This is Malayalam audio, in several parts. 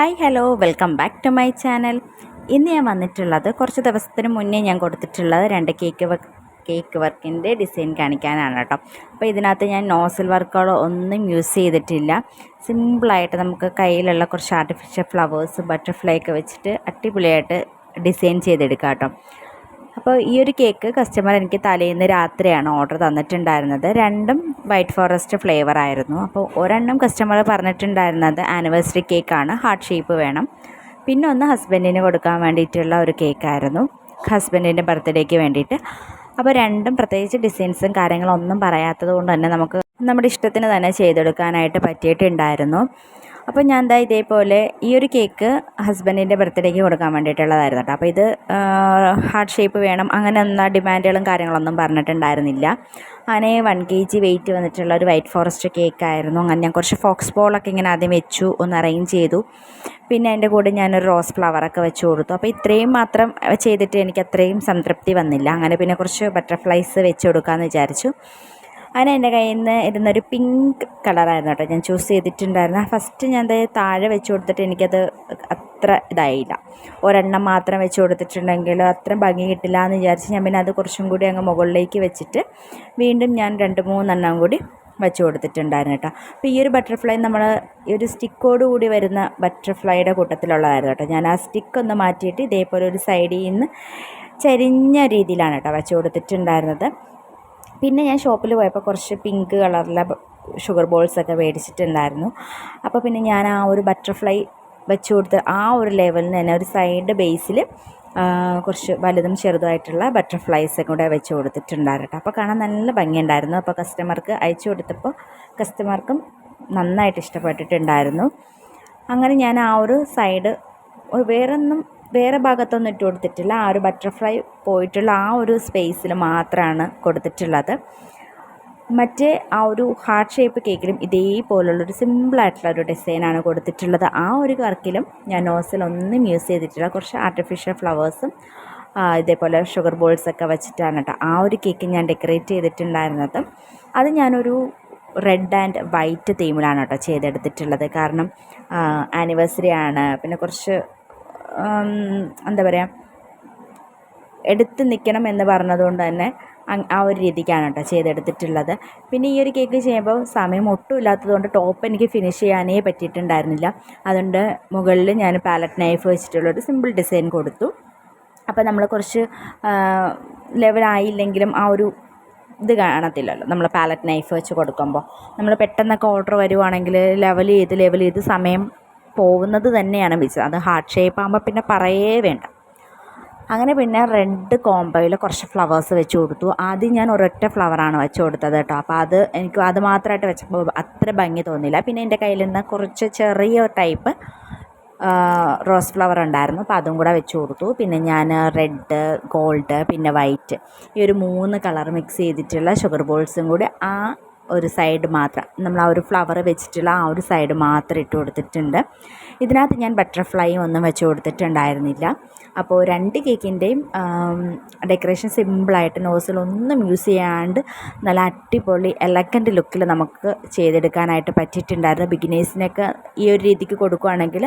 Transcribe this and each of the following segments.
Hi hello welcome back to my channel. ഇന്ന് ഞാൻ വന്നിട്ടുള്ളത് കുറച്ച് ദിവസത്തിന് മുന്നേ ഞാൻ കൊടുത്തിട്ടുള്ളത് രണ്ട് കേക്ക് കേക്ക് വർക്കിന്റെ ഡിസൈൻ കാണിക്കാനാണ് കേട്ടോ. അപ്പോൾ ഇതിനകത്ത് ഞാൻ നോസൽ വർക്കുകളോ ഒന്നും യൂസ് ചെയ്തിട്ടില്ല. സിമ്പിളായിട്ട് നമുക്ക് കയ്യിലുള്ള കുറച്ച് ആർട്ടിഫിഷ്യൽ ഫ്ലവേഴ്സ് ബട്ടർഫ്ലൈ ഒക്കെ വെച്ചിട്ട് അടിപൊളിയായിട്ട് ഡിസൈൻ ചെയ്തെടുക്കാം കേട്ടോ. അപ്പോൾ ഈ ഒരു കേക്ക് കസ്റ്റമർ എനിക്ക് തലേന്ന് രാത്രിയാണ് ഓർഡർ തന്നിട്ടുണ്ടായിരുന്നത്. രണ്ടും വൈറ്റ് ഫോറസ്റ്റ് ഫ്ലേവർ ആയിരുന്നു. അപ്പോൾ ഒരെണ്ണം കസ്റ്റമർ പറഞ്ഞിട്ടുണ്ടായിരുന്നത് ആനിവേഴ്സറി കേക്കാണ് ഹാർട്ട് ഷേപ്പ് വേണം. പിന്നെ ഒന്ന് ഹസ്ബൻഡിന് കൊടുക്കാൻ വേണ്ടിയിട്ടുള്ള ഒരു കേക്കായിരുന്നു ഹസ്ബൻഡിന്റെ ബർത്ത്ഡേക്ക് വേണ്ടിയിട്ട്. അപ്പോൾ രണ്ടും പ്രത്യേകിച്ച് ഡിസൈൻസും കാര്യങ്ങളൊന്നും പറയാത്തത് കൊണ്ട് തന്നെ നമുക്ക് നമ്മുടെ ഇഷ്ടത്തിന് തന്നെ ചെയ്തെടുക്കാനായിട്ട് പറ്റിയിട്ടുണ്ടായിരുന്നു. അപ്പോൾ ഞാൻ എന്താ ഇതേപോലെ ഈ ഒരു കേക്ക് ഹസ്ബൻഡിന്റെ ബർത്ത്ഡേക്ക് കൊടുക്കാൻ വേണ്ടിയിട്ടുള്ളതായിരുന്നു കേട്ടോ അപ്പോൾ ഇത് ഹാർട്ട് ഷേപ്പ് വേണം. അങ്ങനെ ഒന്നും ഡിമാൻഡുകളും കാര്യങ്ങളൊന്നും പറഞ്ഞിട്ടുണ്ടായിരുന്നില്ല. അങ്ങനെ വൺ കെ ജി വെയിറ്റ് വന്നിട്ടുള്ള ഒരു വൈറ്റ് ഫോറസ്റ്റ് കേക്കായിരുന്നു അങ്ങനെ ഞാൻ കുറച്ച് ഫോക്സ് ബോളൊക്കെ ഇങ്ങനെ ആദ്യം വെച്ചു ഒന്ന് അറേഞ്ച് ചെയ്തു. പിന്നെ അതിന്റെ കൂടെ ഞാനൊരു റോസ് ഫ്ലവറൊക്കെ വെച്ച് കൊടുത്തു. അപ്പോൾ ഇത്രയും മാത്രം ചെയ്തിട്ട് എനിക്ക് അത്രയും സംതൃപ്തി വന്നില്ല. അങ്ങനെ പിന്നെ കുറച്ച് ബട്ടർഫ്ലൈസ് വെച്ച് കൊടുക്കാമെന്ന് വിചാരിച്ചു. അങ്ങനെ എന്റെ കയ്യിൽ നിന്ന് ഇരുന്നൊരു പിങ്ക് കളറായിരുന്നു കേട്ടോ. ഞാൻ ചൂസ് ചെയ്തിട്ടുണ്ടായിരുന്നു. ഫസ്റ്റ് ഞാൻ അത് താഴെ വെച്ച് കൊടുത്തിട്ട് എനിക്കത് അത്ര ഇതായില്ല. ഒരെണ്ണം മാത്രം വെച്ച് കൊടുത്തിട്ടുണ്ടെങ്കിൽ അത്ര ഭംഗി കിട്ടില്ല എന്ന് വിചാരിച്ച് ഞാൻ പിന്നെ അത് കുറച്ചും കൂടി അങ്ങ് മുകളിലേക്ക് വെച്ചിട്ട് വീണ്ടും ഞാൻ രണ്ട് മൂന്നെണ്ണം കൂടി വെച്ച് കൊടുത്തിട്ടുണ്ടായിരുന്നു കേട്ടോ. അപ്പോൾ ഈ ഒരു ബട്ടർഫ്ലൈ നമ്മൾ ഈ ഒരു സ്റ്റിക്കോട് കൂടി വരുന്ന ബട്ടർഫ്ലൈയുടെ കൂട്ടത്തിലുള്ളതായിരുന്നു കേട്ടോ. ഞാൻ ആ സ്റ്റിക്ക് ഒന്ന് മാറ്റിയിട്ട് ഇതേപോലെ ഒരു സൈഡിൽ നിന്ന് ചരിഞ്ഞ രീതിയിലാണ് കേട്ടോ വെച്ച് കൊടുത്തിട്ടുണ്ടായിരുന്നത്. പിന്നെ ഞാൻ ഷോപ്പിൽ പോയപ്പോൾ കുറച്ച് പിങ്ക് കളറിലെ ഷുഗർ ബോൾസൊക്കെ മേടിച്ചിട്ടുണ്ടായിരുന്നു. അപ്പോൾ പിന്നെ ഞാൻ ആ ഒരു ബട്ടർഫ്ലൈ വെച്ച് കൊടുത്ത് ആ ഒരു ലെവലിൽ തന്നെ ഒരു സൈഡ് ബേസിൽ കുറച്ച് വലുതും ചെറുതുമായിട്ടുള്ള ബട്ടർഫ്ലൈസ് കൂടെ വെച്ച് കൊടുത്തിട്ടുണ്ടായിരുന്നു അപ്പോൾ കാണാൻ നല്ല ഭംഗിയുണ്ടായിരുന്നു. അപ്പോൾ കസ്റ്റമർക്ക് അയച്ചു കൊടുത്തപ്പോൾ കസ്റ്റമർക്കും നന്നായിട്ട് ഇഷ്ടപ്പെട്ടിട്ടുണ്ടായിരുന്നു. അങ്ങനെ ഞാൻ ആ ഒരു സൈഡ് വേറൊന്നും വേറെ ഭാഗത്തൊന്നും ഇട്ട് കൊടുത്തിട്ടില്ല. ആ ഒരു ബട്ടർഫ്ലൈ പോയിട്ടുള്ള ആ ഒരു സ്പേസിൽ മാത്രമാണ് കൊടുത്തിട്ടുള്ളത്. മറ്റേ ആ ഒരു ഹാർട്ട് ഷേപ്പ് കേക്കിലും ഇതേപോലുള്ളൊരു സിമ്പിളായിട്ടുള്ള ഒരു ഡിസൈനാണ് കൊടുത്തിട്ടുള്ളത്. ആ ഒരു വർക്കിലും ഞാൻ നോസിലൊന്നും യൂസ് ചെയ്തിട്ടില്ല. കുറച്ച് ആർട്ടിഫിഷ്യൽ ഫ്ലവേഴ്സും ഇതേപോലെ ഷുഗർ ബോൾസൊക്കെ വെച്ചിട്ടാണ് കേട്ടോ ആ ഒരു കേക്ക് ഞാൻ ഡെക്കറേറ്റ് ചെയ്തിട്ടുണ്ടായിരുന്നത്. അത് ഞാനൊരു റെഡ് ആൻഡ് വൈറ്റ് തീമിലാണ് കേട്ടോ ചെയ്തെടുത്തിട്ടുള്ളത്. കാരണം ആനിവേഴ്സറി ആണ്. പിന്നെ കുറച്ച് എന്താ പറയുക എടുത്ത് നിൽക്കണം എന്ന് പറഞ്ഞതുകൊണ്ട് തന്നെ ആ ഒരു രീതിക്കാണ് കേട്ടോ ചെയ്തെടുത്തിട്ടുള്ളത്. പിന്നെ ഈ ഒരു കേക്ക് ചെയ്യുമ്പോൾ സമയം ഒട്ടും ഇല്ലാത്തതുകൊണ്ട് ടോപ്പ് എനിക്ക് ഫിനിഷ് ചെയ്യാനേ പറ്റിയിട്ടുണ്ടായിരുന്നില്ല. അതുകൊണ്ട് മുകളിൽ ഞാൻ പാലറ്റ് നൈഫ് വെച്ചിട്ടുള്ള ഒരു സിമ്പിൾ ഡിസൈൻ കൊടുത്തു. അപ്പോൾ നമ്മൾ കുറച്ച് ലെവലായില്ലെങ്കിലും ആ ഒരു ഇത് കാണത്തില്ലല്ലോ നമ്മൾ പാലറ്റ് നൈഫ് വെച്ച് കൊടുക്കുമ്പോൾ. നമ്മൾ പെട്ടെന്നൊക്കെ ഓർഡർ വരുവാണെങ്കിൽ ലെവൽ ചെയ്ത് ലെവൽ ചെയ്ത് സമയം പോകുന്നത് തന്നെയാണ് വിചാരം അത് ഹാർട്ട് ഷേപ്പ് ആകുമ്പോൾ പിന്നെ പറയേ വേണ്ട. അങ്ങനെ പിന്നെ റെഡ് കോംബോയിൽ കുറച്ച് ഫ്ലവേഴ്സ് വെച്ച് കൊടുത്തു. ആദ്യം ഞാൻ ഒരൊറ്റ ഫ്ലവറാണ് വെച്ച് കൊടുത്തത് കേട്ടോ. അപ്പോൾ അത് എനിക്ക് അത് മാത്രമായിട്ട് വെച്ചപ്പോൾ അത്ര ഭംഗി തോന്നിയില്ല. പിന്നെ എന്റെ കയ്യിൽ നിന്ന് കുറച്ച് ചെറിയ ടൈപ്പ് റോസ് ഫ്ലവർ ഉണ്ടായിരുന്നു. അപ്പോൾ അതും കൂടെ വെച്ച് കൊടുത്തു. പിന്നെ ഞാൻ റെഡ് ഗോൾഡ് പിന്നെ വൈറ്റ് ഈ ഒരു മൂന്ന് കളർ മിക്സ് ചെയ്തിട്ടുള്ള ഷുഗർ ബോൾസും കൂടി ആ ഒരു സൈഡ് മാത്രം. നമ്മൾ ആ ഒരു ഫ്ലവർ വെച്ചിട്ടുള്ള ആ ഒരു സൈഡ് മാത്രം ഇട്ട് കൊടുത്തിട്ടുണ്ട്. ഇതിനകത്ത് ഞാൻ ബട്ടർഫ്ലൈ ഒന്നും വെച്ച് കൊടുത്തിട്ടുണ്ടായിരുന്നില്ല. അപ്പോൾ രണ്ട് കേക്കിന്റെയും ഡെക്കറേഷൻ സിമ്പിളായിട്ട് നോസിലൊന്നും യൂസ് ചെയ്യാണ്ട് നല്ല അടിപൊളി എലക്കന്റ് ലുക്കിൽ നമുക്ക് ചെയ്തെടുക്കാനായിട്ട് പറ്റിയിട്ടുണ്ടായിരുന്നു. ബിഗിനേഴ്സിനൊക്കെ ഈ ഒരു രീതിക്ക് കൊടുക്കുകയാണെങ്കിൽ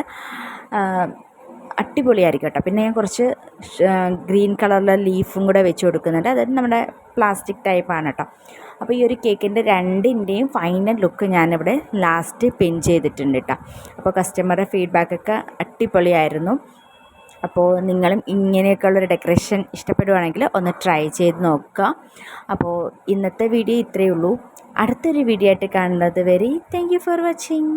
അടിപൊളിയായിരിക്കും കേട്ടോ. പിന്നെ ഞാൻ കുറച്ച് ഗ്രീൻ കളറിലെ ലീഫും കൂടെ വെച്ച് കൊടുക്കുന്നുണ്ട്. അതായത് നമ്മുടെ പ്ലാസ്റ്റിക് ടൈപ്പാണ് കേട്ടോ. അപ്പോൾ ഈ ഒരു കേക്കിന്റെ രണ്ടിന്റെയും ഫൈനൽ ലുക്ക് ഞാനിവിടെ ലാസ്റ്റ് പിൻ ചെയ്തിട്ടുണ്ട് കേട്ടോ. അപ്പോൾ കസ്റ്റമറുടെ ഫീഡ്ബാക്കൊക്കെ അടിപൊളിയായിരുന്നു. അപ്പോൾ നിങ്ങളും ഇങ്ങനെയൊക്കെയുള്ളൊരു ഡെക്കറേഷൻ ഇഷ്ടപ്പെടുവാണെങ്കിൽ ഒന്ന് ട്രൈ ചെയ്ത് നോക്കുക. അപ്പോൾ ഇന്നത്തെ വീഡിയോ ഇത്രയേ ഉള്ളൂ. അടുത്തൊരു വീഡിയോ ആയിട്ട് കാണുന്നത് വരെ താങ്ക് ഫോർ വാച്ചിങ്